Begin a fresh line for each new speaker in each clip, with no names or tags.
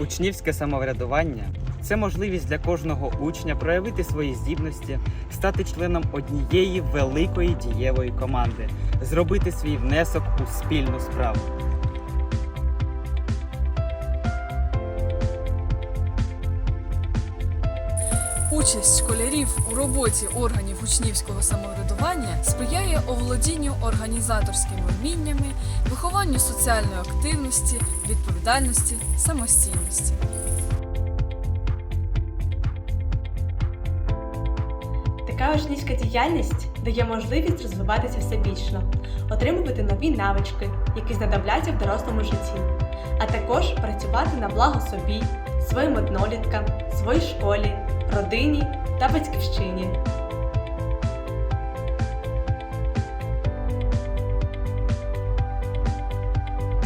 Учнівське самоврядування це можливість для кожного учня проявити свої здібності, стати членом однієї великої дієвої команди, зробити свій внесок у спільну справу.
Участь школярів у роботі органів учнівського самоврядування сприяє оволодінню організаторськими вміннями, вихованню соціальної активності, відповідальності, самостійності.
Така учнівська діяльність дає можливість розвиватися всебічно, отримувати нові навички, які знадобляться в дорослому житті, а також працювати на благо собі, своїм одноліткам, своїй школі, родині та батьківщині.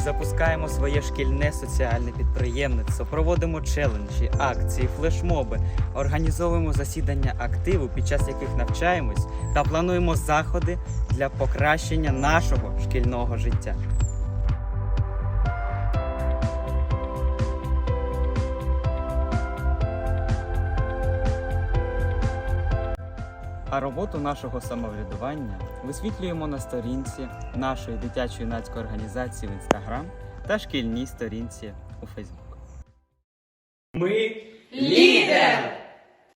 Запускаємо своє шкільне соціальне підприємництво, проводимо челенджі, акції, флешмоби, організовуємо засідання активу, під час яких навчаємось, та плануємо заходи для покращення нашого шкільного життя. А роботу нашого самоврядування висвітлюємо на сторінці нашої дитячої юнацької організації в Інстаграм та шкільній сторінці у Фейсбук.
Ми
Лідер!